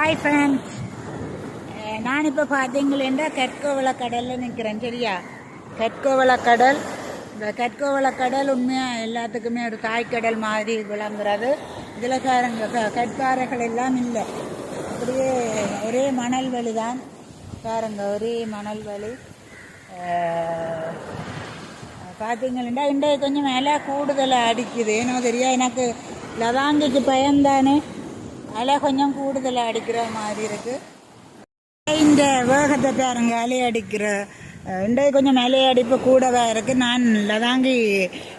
Hi friends eh, நான் இப்போ பார்த்தீங்களேண்டா கற்கோவள கடலில் நிற்கிறேன் சரியா? கற்கோவள கடல். இந்த கற்கோவள கடல் உண்மையாக எல்லாத்துக்குமே ஒரு தாய்க்கடல் மாதிரி விளங்குறது. இதில் பாருங்க கற்பாறைகள் எல்லாம் இல்லை. அப்படியே ஒரே மணல் வழி தான் பாருங்க ஒரே மணல் வழி. Eh, பார்த்தீங்களா இன்றைய கொஞ்சம் மேலே கூடுதலாக அடிக்குது. ஏனோ தெரியா எனக்கு லதாங்கிக்கு பயந்தானே. அலை கொஞ்சம் கூடுதலாக அடிக்கிற மாதிரி இருக்கு. இந்த வேகத்தை பாருங்க அலை அடிக்கிற இன்றைக்கு கொஞ்சம் அலை அடிப்பு கூடவா இருக்கு. நான் லதாங்கி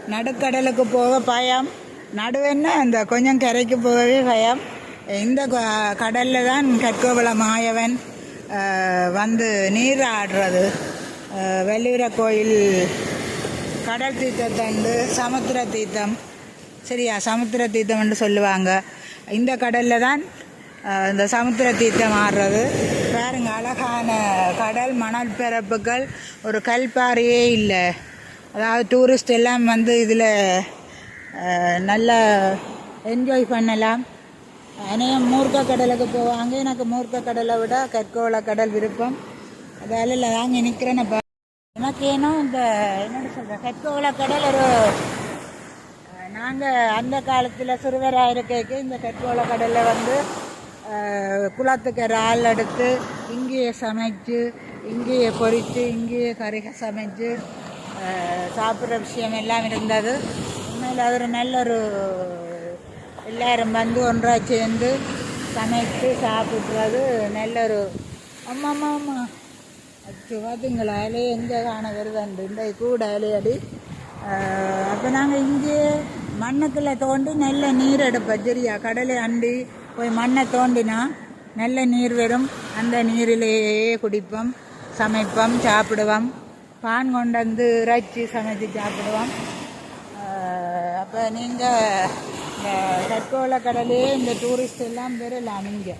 நடுக்கடலுக்கு போக பயம். நடுவென்ன? அந்த கொஞ்சம் கரைக்கு போகவே பயம். இந்த கடலில் தான் கற்கோவள மாயவன் வந்து நீர் ஆடுறது. அஹ், வெள்ளூர கோயில் கடல் தீர்த்தத்தண்டு சமுத்திர தீர்த்தம். சரியா? சமுத்திர தீர்த்தம்னு சொல்லுவாங்க. இந்த கடலில் தான் இந்த சமுத்திர தீர்த்தம் ஆடுறது. பாருங்க அழகான கடல் மணல் பிறப்புகள் ஒரு கல்பாறையே இல்லை. அதாவது டூரிஸ்ட் எல்லாம் வந்து இதில் நல்லா என்ஜாய் பண்ணலாம். அநேகம் மூர்க்க கடலுக்கு போவாங்க. எனக்கு மூர்க்க கடலை விட கற்கோள கடல் விருப்பம். அதால நாங்கள் நிற்கிறேன்னு எனக்கு ஏன்னா இந்த என்னோட சொல்கிறேன் கற்கோள கடல் ஒரு நாங்கள் அந்த காலத்தில் சிறுவராக இருக்கைக்கு இந்த கற்கோள கடலில் வந்து குளத்துக்கு இறால் எடுத்து இங்கேயே சமைச்சு இங்கேயே பொரித்து இங்கேயே கறிகள் சமைச்சு சாப்பிட்ற விஷயம் எல்லாம் இருந்தது. உண்மையில் அது ஒரு நல்ல ஒரு எல்லாரும் வந்து ஒன்றா சேர்ந்து சமைத்து சாப்பிட்றது நல்ல ஒரு அம்மா அம்மா அம்மா. அச்சு பார்த்தீங்களா இலையை எங்கே காண வருதுண்டு இந்த கூட இலையடி. அப்போ நாங்கள் இங்கேயே மண்ணுக்குள்ளே தோண்டி நல்ல நீர் எடுப்ப சரியா? கடலை அண்டி போய் மண்ணை தோண்டினா நல்ல நீர் வரும். அந்த நீரிலேயே குடிப்போம் சமைப்போம் சாப்பிடுவோம். பான் கொண்டு வந்து இறைச்சி சமைச்சு சாப்பிடுவோம். அப்போ நீங்கள் இந்த தற்கோல கடலே இந்த டூரிஸ்ட் எல்லாம் பெறலாம் இங்கே.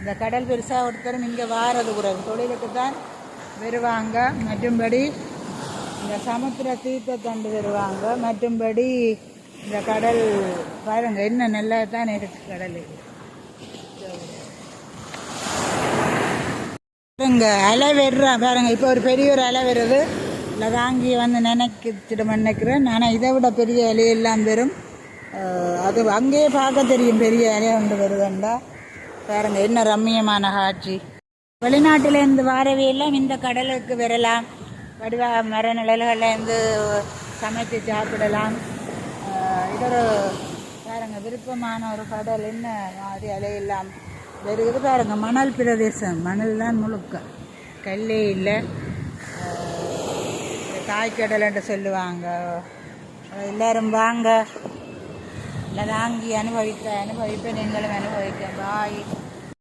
இந்த கடல் பெருசாக ஒருத்தரும் இங்கே வாரது கூடாது. தொழிலுக்கு தான் வருவாங்க. மற்றும்படி இந்த சமுத்திர தீர்த்தத்தண்டு வருவாங்க. மற்றும்படி இந்த கடல் பாருங்க என்ன நல்லா தான் இருக்கு கடல். பாருங்க அலை வருறா பாருங்க இப்போ ஒரு பெரிய ஒரு அலை வருது இல்லை தாங்கி வந்து நினைக்கிட்டு நினைக்கிறேன். ஆனால் இதை விட பெரிய இலையெல்லாம் வரும். அது அங்கேயே பார்க்க தெரியும் பெரிய இலையை ஒன்று வருதுண்டா. பாருங்க என்ன ரம்மியமான காட்சி. வெளிநாட்டிலேருந்து வாரவே எல்லாம் இந்த கடலுக்கு வரலாம். வடிவா மர நிழல்கள்லேருந்து சமைத்து சாப்பிடலாம். அஹ் பாருங்கள் ஒரு விருப்பமான ஒரு கடல் என்ன மாதிரி அலையெல்லாம். வருகிறது பாருங்க மணல் பிரதேசம். மணல் தான் முழுக்க. கல்லே இல்லை. தாய்க்கடல்ன்ட்டு சொல்லுவாங்க. எல்லோரும் எல்லாரும் வாங்க. இல்லை வாங்கி அனுபவிக்க அனுபவிப்பேன் நீங்களும் அனுபவிக்க பாய்.